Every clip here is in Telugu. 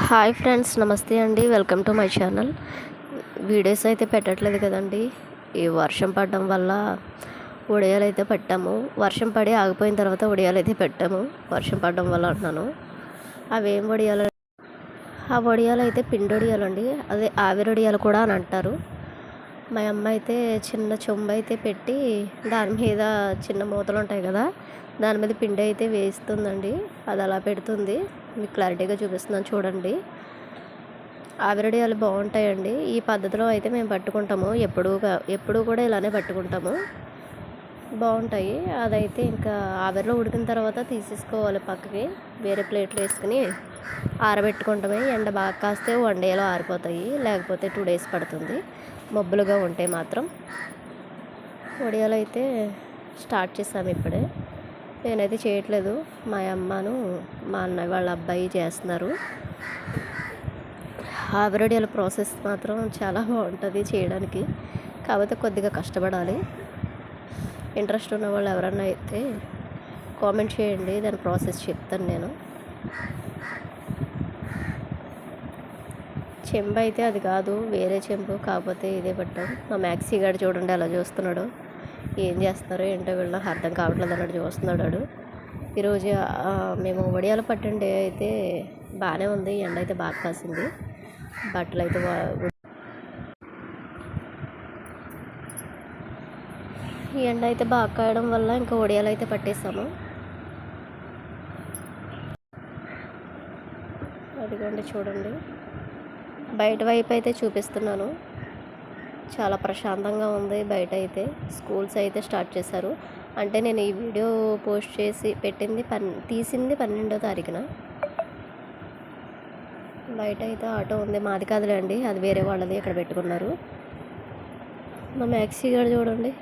హాయ్ ఫ్రెండ్స్ నమస్తే అండి. Welcome to my channel. Videos అయితే పెట్టట్లేదు కదండి. ఈ వర్షం పడడం వల్ల ఉడియాలు అయితే పెట్టాము. వర్షం పడి ఆగిపోయిన తర్వాత ఉడియాలు అయితే పెట్టాము. వర్షం పడడం వల్ల అంటున్నాను. అవి ఏం వడియాలు ఆ వడియాలు అయితే పిండొడియాలు అండి. అదే ఆవిరొడియాలు కూడా అని అంటారు. మా అమ్మ అయితే చిన్న చెంబు అయితే పెట్టి దాని మీద చిన్న మూతలు ఉంటాయి కదా దాని మీద పిండి అయితే వేస్తుందండి. అది అలా పెడుతుంది. మీకు క్లారిటీగా చూపిస్తున్నాను చూడండి. ఆవిరడియాలు బాగుంటాయండి. ఈ పద్ధతిలో అయితే మేము పట్టుకుంటాము. ఎప్పుడుగా ఎప్పుడు కూడా ఇలానే పట్టుకుంటాము. బాగుంటాయి. అదైతే ఇంకా ఆవిరిలో ఉడికిన తర్వాత తీసేసుకోవాలి పక్కకి. వేరే ప్లేట్లు వేసుకుని ఆరబెట్టుకుంటామే. ఎండ బాగా కాస్తే వన్ డేలో ఆరిపోతాయి. లేకపోతే టూ డేస్ పడుతుంది. మబ్బులుగా ఉంటే మాత్రం. వడియాలు అయితే స్టార్ట్ చేసాము ఇప్పుడే. నేనైతే చేయట్లేదు. మా అమ్మను మా అన్నయ్య వాళ్ళ అబ్బాయి చేస్తున్నారు. ఆవిరడియాల ప్రాసెస్ మాత్రం చాలా బాగుంటుంది చేయడానికి. కాకపోతే కొద్దిగా కష్టపడాలి. ఇంట్రెస్ట్ ఉన్న వాళ్ళు ఎవరన్నా అయితే కామెంట్ చేయండి. దాని ప్రాసెస్ చెప్తాను నేను. చెంబు అయితే అది కాదు. వేరే చెంబు. కాకపోతే ఇదే పట్టాం మా మ్యాక్సీ గారు చూడండి అలా చూస్తున్నాడు. ఏం చేస్తున్నారో ఏంటో వీళ్ళు నాకు అర్థం కావట్లేదు అన్నట్టు చూస్తున్నాడు వాడు. ఈరోజు మేము వడియాలు పట్టిన డే అయితే బాగానే ఉంది ఎండ అయితే బాగా కాసింది. బట్టలు అయితే ఈ ఎండ అయితే బాగా కాయడం వల్ల ఇంకా వడియాలు అయితే పట్టేసాము. అదిగోండి చూడండి. బయట వైపు అయితే చూపిస్తున్నాను. చాలా ప్రశాంతంగా ఉంది బయట అయితే స్కూల్స్ అయితే స్టార్ట్ చేశారు. అంటే నేను ఈ వీడియో పోస్ట్ చేసి పెట్టింది పన్ తీసింది పన్నెండో తారీఖున. బయట అయితే ఆటో ఉంది. మాది కాదులేండి. అది వేరే వాళ్ళది ఇక్కడ పెట్టుకున్నారు. మా మ్యాక్సీ గారు చూడండి.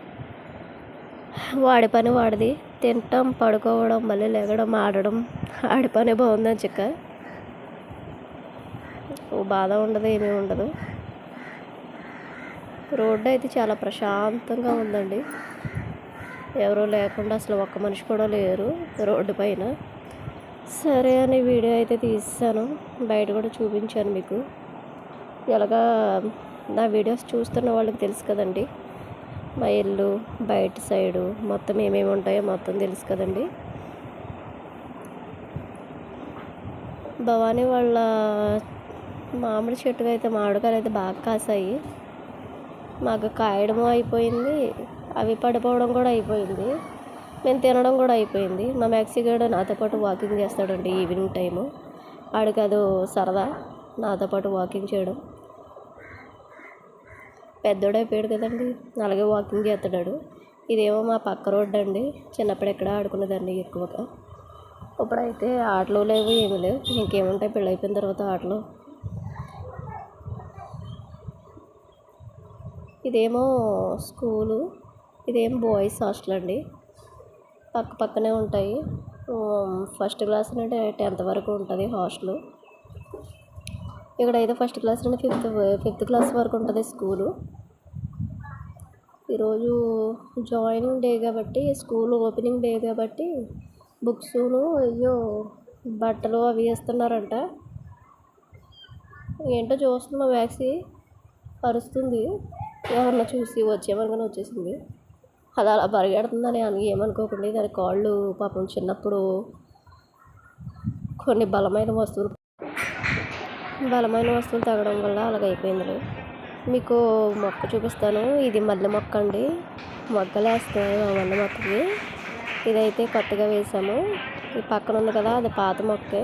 వాడి పని వాడిది. తినటం పడుకోవడం మళ్ళీ లెగడం ఆడడం. ఆడి పని బాగుందని చిక్క. ఓ బాధ ఉండదు ఏమీ ఉండదు. రోడ్డు అయితే చాలా ప్రశాంతంగా ఉందండి. ఎవరూ లేకుండా అసలు ఒక్క మనిషి కూడా లేరు రోడ్డు పైన. సరే అని వీడియో అయితే తీసాను. బయట కూడా చూపించాను మీకు. ఎలాగా నా వీడియోస్ చూస్తున్న వాళ్ళకి తెలుసు కదండి. మా ఇల్లు బయట సైడు మొత్తం ఏమేమి ఉంటాయో మొత్తం తెలుసు కదండి. భవానీ వాళ్ళ మామిడి చెట్టుగా అయితే మామిడికాయలు అయితే బాగా కాసాయి. మాకు కాయడము అయిపోయింది అవి పడిపోవడం కూడా అయిపోయింది. మేము తినడం కూడా అయిపోయింది. మా మ్యాక్సీ గడు నాతో పాటు వాకింగ్ చేస్తాడండి ఈవినింగ్ టైము. ఆడికి అది సరదా నాతో పాటు వాకింగ్ చేయడం. పెద్దోడైపోయాడు కదండి అలాగే వాకింగ్ చేస్తాడు ఇదేమో మా పక్క రోడ్డు అండి చిన్నప్పుడు ఎక్కడ ఆడుకునేదండి ఎక్కువగా. ఇప్పుడైతే ఆటలు లేవు ఏమి లేవు. ఇంకేముంటాయి పెళ్ళి అయిపోయిన తర్వాత ఆటలు. ఇదేమో స్కూలు ఇదేమో బాయ్స్ హాస్టల్ అండి. పక్క పక్కనే ఉంటాయి. ఫస్ట్ క్లాస్ నుండి టెన్త్ వరకు ఉంటుంది హాస్టల్. ఇక్కడ అయితే ఫస్ట్ క్లాస్ నుండి ఫిఫ్త్ ఫిఫ్త్ క్లాస్ వరకు ఉంటుంది స్కూలు. ఈరోజు జాయినింగ్ డే కాబట్టి స్కూల్ ఓపెనింగ్ డే కాబట్టి బుక్స్ను అయ్యో బట్టలు అవి వేస్తున్నారంట. ఏంటో చూస్తున్నా వ్యాక్సి అరుస్తుంది ఎవరన్నా చూసి వచ్చేమనుకుని వచ్చేసింది. అది అలా పరిగెడుతుందని అని ఏమనుకోకుండా దాని కాళ్ళు పాపం చిన్నప్పుడు కొన్ని బలమైన వస్తువులు బలమైన వస్తువులు తగ్గడం వల్ల అలాగ అయిపోయింది మీకు మొక్క చూపిస్తాను. ఇది మల్లె మొక్క అండి. మొగ్గలు వేస్తాయి మా మల్లె మొక్కకి. ఇదైతే కొత్తగా వేసాము. ఈ పక్కన ఉంది కదా అది పాత మొక్కే.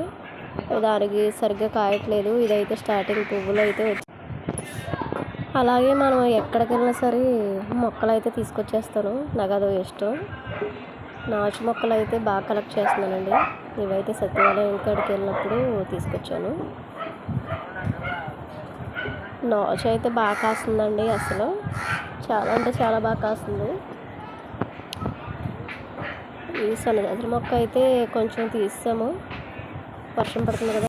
దానికి సరిగ్గా కాయట్లేదు. ఇదైతే స్టార్టింగ్ పువ్వులు అయితే వచ్చి అలాగే మనం ఎక్కడికి వెళ్ళినా సరే మొక్కలు అయితే తీసుకొచ్చేస్తాను. నాకు అదో ఇష్టం నాచు మొక్కలు అయితే బాగా కలెక్ట్ చేస్తున్నానండి. ఇవైతే సత్యవాలయం కాడికి వెళ్ళినప్పుడు తీసుకొచ్చాను. నాచు అయితే బాగా కాస్తుందండి అసలు. చాలా అంటే చాలా బాగా కాస్తుంది. ఈ సన్నజాజుల మొక్క అయితే కొంచెం తీసాము. వర్షం పడుతుంది కదా.